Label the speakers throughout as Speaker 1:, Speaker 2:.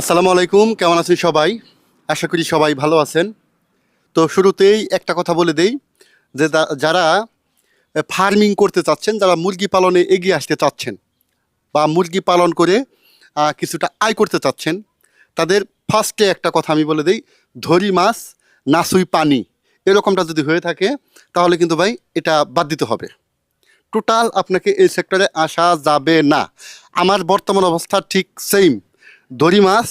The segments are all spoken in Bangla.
Speaker 1: আসসালামু আলাইকুম, কেমন আছেন সবাই? আশা করি সবাই ভালো আছেন। তো শুরুতেই একটা কথা বলে দেই, যে যারা ফার্মিং করতে চাচ্ছেন, যারা মুরগি পালনে এগিয়ে আসতে চাচ্ছেন বা মুরগি পালন করে কিছুটা আয় করতে চাচ্ছেন, তাদের ফার্স্টে একটা কথা আমি বলে দিই, ধরি মাছ নাসুই পানি। এরকমটা যদি হয়ে থাকে, তাহলে কিন্তু ভাই এটা বাদ দিতে হবে। টোটাল আপনাকে এই সেক্টরে আসা যাবে না। আমার বর্তমান অবস্থা ঠিক সেম দড়ি মাছ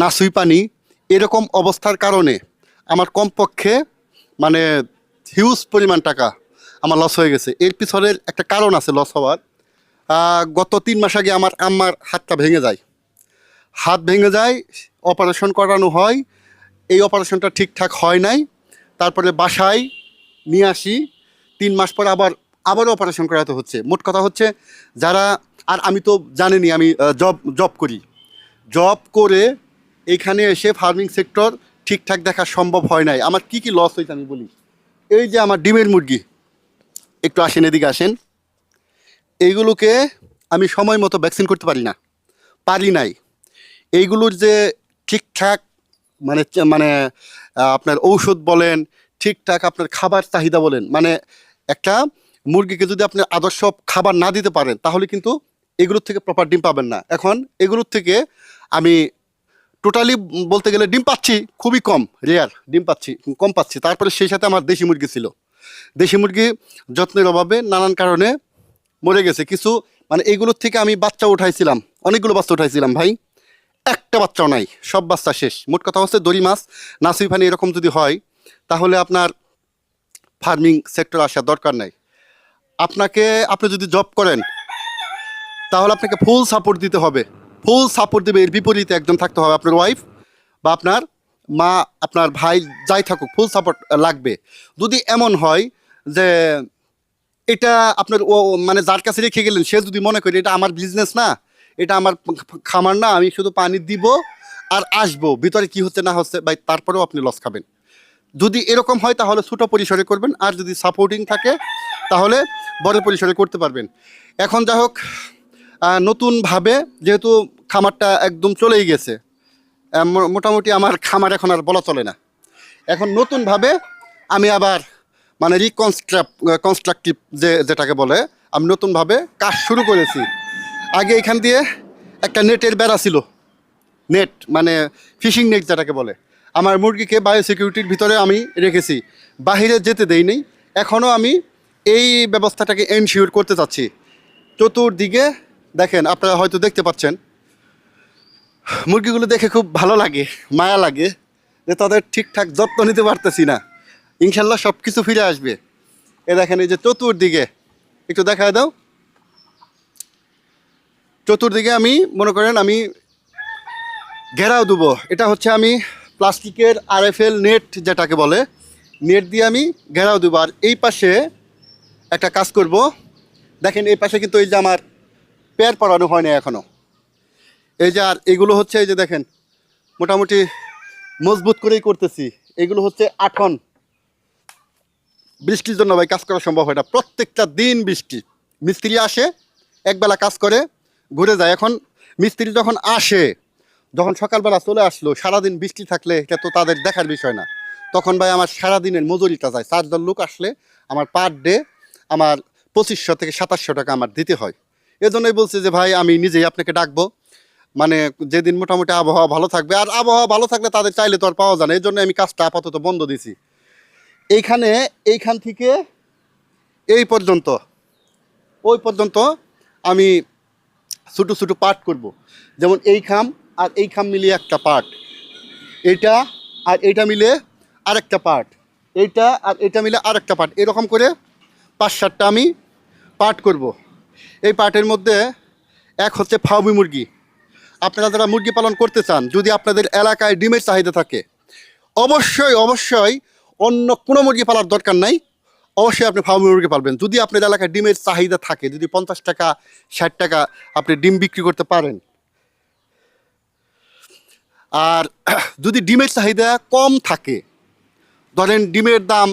Speaker 1: নাসুই পানি এরকম অবস্থার কারণে আমার কমপক্ষে মানে হিউজ পরিমাণ টাকা আমার লস হয়ে গেছে। এর পিছনের একটা কারণ আছে লস হওয়ার। গত তিন মাস আগে আমার আম্মার হাতটা ভেঙে যায়। হাত ভেঙে যায় অপারেশন করানো হয়, এই অপারেশনটা ঠিকঠাক হয় নাই। তারপরে বাসায় নিয়ে আসি। তিন মাস পর আবার, আবারও অপারেশন করাতে হচ্ছে। মোট কথা হচ্ছে যারা, আর আমি তো জানেনি, আমি জব জব করি। জব করে এখানে এসে ফার্মিং সেক্টর ঠিকঠাক দেখা সম্ভব হয় নাই। আমার কি কি লস হয়েছে আমি বলি। এই যে আমার ডিমের মুরগি, একটু আসেন, এদিকে আসেন। এইগুলোকে আমি সময় মতো ভ্যাকসিন করতে পারি না, পারি নাই। এইগুলোর যে ঠিকঠাক মানে মানে আপনার ঔষধ বলেন, ঠিকঠাক আপনার খাবার চাহিদা বলেন মানে একটা মুরগিকে যদি আপনি আদর্শ খাবার না দিতে পারেন, তাহলে কিন্তু এগুলোর থেকে প্রপার ডিম পাবেন না। এখন এগুলোর থেকে আমি টোটালি বলতে গেলে ডিম পাচ্ছি, খুবই কম রেয়ার ডিম পাচ্ছি, কম পাচ্ছি। তারপরে সেই সাথে আমার দেশি মুরগি ছিল। দেশি মুরগি যত্নের অভাবে নানান কারণে মরে গেছে। কিছু মানে এইগুলোর থেকে আমি বাচ্চা উঠাইছিলাম, অনেকগুলো বাচ্চা উঠাইছিলাম ভাই। একটা বাচ্চাও নাই, সব বাচ্চা শেষ। মোট কথা হচ্ছে দড়ি মাছ নাসুই ফানি এরকম যদি হয়, তাহলে আপনার ফার্মিং সেক্টর আসার দরকার নাই। আপনাকে, আপনি যদি জব করেন তাহলে আপনাকে ফুল সাপোর্ট দিতে হবে। ফুল সাপোর্ট দেবে, এর বিপরীতে একজন থাকতে হবে আপনার ওয়াইফ বা আপনার মা, আপনার ভাই যাই থাকুক ফুল সাপোর্ট লাগবে। যদি এমন হয় যে এটা আপনার ও মানে যার কাছে রেখে গেলেন, সে যদি মনে করে এটা আমার বিজনেস না, এটা আমার খামার না, আমি শুধু পানি দিব আর আসব, ভিতরে কি হচ্ছে না হচ্ছে, ভাই, তারপরেও আপনি লস খাবেন। যদি এরকম হয়, তাহলে ছোটো পরিসরে করবেন, আর যদি সাপোর্টিং থাকে, তাহলে বড় পরিসরে করতে পারবেন। এখন যা হোক নতুনভাবে যেহেতু খামারটা একদম চলেই গেছে মোটামুটি আমার খামার এখন আর বলা চলে না। এখন নতুনভাবে আমি আবার মানে রিকনস্ট্রাপ কনস্ট্রাকটিভ যে, যেটাকে বলে, আমি নতুনভাবে কাজ শুরু করেছি। আগে এখান দিয়ে একটা নেটের বেড়া ছিল, নেট মানে ফিশিং নেট যেটাকে বলে। আমার মুরগিকে বায়োসিকিউরিটির ভিতরে আমি রেখেছি, বাহিরে যেতে দেই নেই এখনও আমি এই ব্যবস্থাটাকে এনশিওর করতে চাচ্ছি। চতুর্দিকে দেখেন, আপনারা হয়তো দেখতে পাচ্ছেন, মুরগিগুলো দেখে খুব ভালো লাগে, মায়া লাগে, যে তাদের ঠিকঠাক যত্ন নিতে পারতেছি না। ইনশাল্লাহ সব কিছু ফিরে আসবে। এ দেখেন, এই যে চতুর্দিকে, একটু দেখা দাও। চতুর্দিকে আমি, মনে করেন, আমি ঘেরাও দেবো। এটা হচ্ছে আমি প্লাস্টিকের আরএফএল নেট যেটাকে বলে, নেট দিয়ে আমি ঘেরাও দেবো। আর এই পাশে একটা কাজ করব। দেখেন, এই পাশে কিন্তু এই যে আমার পেয়ার হয় না এখনও এই যে আর এগুলো হচ্ছে এই যে দেখেন, মোটামুটি মজবুত করেই করতেছি। এগুলো হচ্ছে আঠন বৃষ্টির জন্য ভাই কাজ করা সম্ভব হয় না। প্রত্যেকটা দিন বৃষ্টি। মিস্ত্রি আসে, একবেলা কাজ করে, ঘুরে যায়। এখন মিস্ত্রি যখন আসে, যখন সকালবেলা চলে আসলো, সারাদিন বৃষ্টি থাকলে এটা তো তাদের দেখার বিষয় না। তখন ভাই আমার সারাদিনের মজুরিটা যায়। চারজন লোক আসলে আমার পার ডে আমার পঁচিশশো থেকে সাতাশশো টাকা আমার দিতে হয়। এজন্যই বলছি যে, ভাই, আমি নিজেই আপনাকে ডাকবো। মানে যেদিন মোটামুটি আবহাওয়া ভালো থাকবে, আর আবহাওয়া ভালো থাকলে তাদের চাইলে তো আর পাওয়া যায় না। এই জন্য আমি কাজটা আপাতত বন্ধ দিছি। এইখানে, এইখান থেকে এই পর্যন্ত, ওই পর্যন্ত আমি ছোটো ছোটো পার্ট করব। যেমন এই খাম আর এই খাম মিলিয়ে একটা পার্ট এইটা আর এইটা মিলে আরেকটা পার্ট এইটা আর এটা মিলে আরেকটা পার্ট এরকম করে পাঁচ সাতটা আমি পার্ট করব। এই পার্টের মধ্যে এক হচ্ছে ফাউমি মুরগি। আপনারা যারা মুরগি পালন করতে চান, যদি আপনাদের এলাকায় ডিমের চাহিদা থাকে, অবশ্যই অবশ্যই অন্য কোনো মুরগি পালার দরকার নাই। অবশ্যই আপনি ফার্মি মুরগি পালবেন। যদি আপনার এলাকায় ডিমের চাহিদা থাকে, যদি পঞ্চাশ টাকা, ষাট টাকা আপনি ডিম বিক্রি করতে পারেন। আর যদি ডিমের চাহিদা কম থাকে, ধরেন ডিমের দাম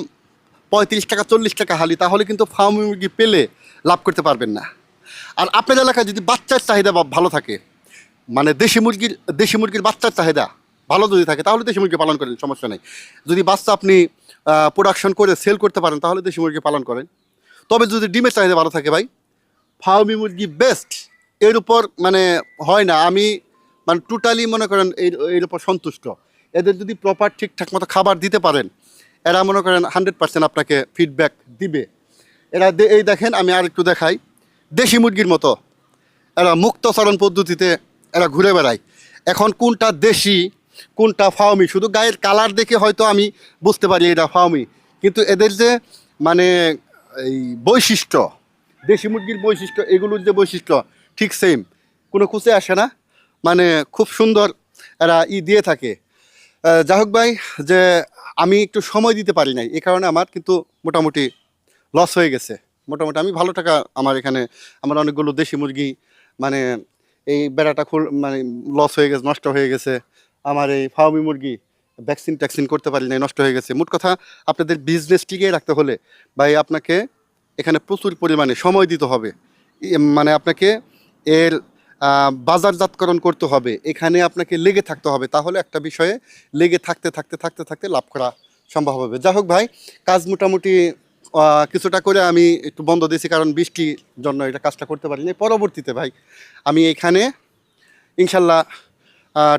Speaker 1: পঁয়ত্রিশ টাকা, চল্লিশ টাকা হালি, তাহলে কিন্তু ফার্মি মুরগি পেলে লাভ করতে পারবেন না। আর আপনার এলাকায় যদি বাচ্চার চাহিদা ভালো থাকে মানে দেশি মুরগির দেশি মুরগির বাচ্চার চাহিদা ভালো যদি থাকে, তাহলে দেশি মুরগি পালন করেন, সমস্যা নেই। যদি বাচ্চা আপনি প্রোডাকশন করে সেল করতে পারেন, তাহলে দেশি মুরগি পালন করেন। তবে যদি ডিমের চাহিদা ভালো থাকে ভাই ফার্মি মুরগি বেস্ট এর উপর মানে হয় না। আমি মানে টোটালি মনে করেন এর এর উপর সন্তুষ্ট। এদের যদি প্রপার ঠিকঠাক মতো খাবার দিতে পারেন, এরা মনে করেন হান্ড্রেড পার্সেন্ট আপনাকে ফিডব্যাক দিবে। এরা এই দেখেন, আমি আর একটু দেখাই। দেশি মুরগির মতো। এরা মুক্তচরণ পদ্ধতিতে এরা ঘুরে বেড়ায়। এখন কোনটা দেশি, কোনটা ফাউমি শুধু গায়ের কালার দেখে হয়তো আমি বুঝতে পারি এটা ফাউমি কিন্তু এদের যে মানে এই বৈশিষ্ট্য, দেশি মুরগির বৈশিষ্ট্য, এগুলোর যে বৈশিষ্ট্য, ঠিক সেম কোনো কুচে আসে না। মানে খুব সুন্দর এরা ই দিয়ে থাকে। যাই হোক ভাই, যে আমি একটু সময় দিতে পারি নাই, এ কারণে আমার কিন্তু মোটামুটি লস হয়ে গেছে। মোটামুটি আমি ভালো টাকা আমার এখানে, আমার অনেকগুলো দেশি মুরগি মানে এই বেড়াটা খুল মানে লস হয়ে গেছে, নষ্ট হয়ে গেছে। আমার এই ফার্মি মুরগি ভ্যাকসিন ট্যাকসিন করতে পারি নাই, নষ্ট হয়ে গেছে। মোট কথা, আপনাদের বিজনেস টিকিয়ে রাখতে হলে ভাই আপনাকে এখানে প্রচুর পরিমাণে সময় দিতে হবে। মানে আপনাকে এর বাজারজাতকরণ করতে হবে। এখানে আপনাকে লেগে থাকতে হবে। তাহলে একটা বিষয়ে লেগে থাকতে থাকতে থাকতে থাকতে লাভ করা সম্ভব হবে। যাই হোক ভাই, কাজ মোটামুটি কিছুটা করে আমি একটু বন্ধ দিয়েছি, কারণ বৃষ্টির জন্য এটা কাজটা করতে পারিনি। পরবর্তীতে ভাই, আমি এখানে ইনশাল্লাহ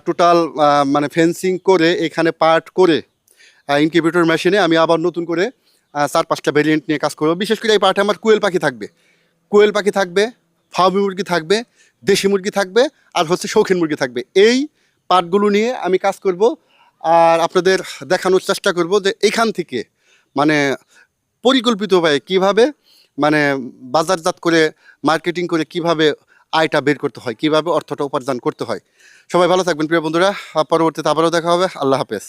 Speaker 1: টোটাল মানে ফেন্সিং করে এখানে পার্ট করে ইনকিউবেটর মেশিনে আমি আবার নতুন করে চার পাঁচটা ভেরিয়েন্ট নিয়ে কাজ করব। বিশেষ করে এই পার্টে আমার কুয়েল পাখি থাকবে। কোয়েল পাখি থাকবে ফার্মি মুরগি থাকবে, দেশি মুরগি থাকবে, আর হচ্ছে শৌখিন মুরগি থাকবে। এই পার্টগুলো নিয়ে আমি কাজ করব, আর আপনাদের দেখানোর চেষ্টা করব যে এখান থেকে মানে পরিকল্পিতভাবে কীভাবে মানে বাজারজাত করে মার্কেটিং করে কীভাবে আয়টা বের করতে হয়, কীভাবে অর্থটা উপার্জন করতে হয়। সবাই ভালো থাকবেন প্রিয় বন্ধুরা, পরবর্তীতে আবারও দেখা হবে। আল্লাহ হাফেজ।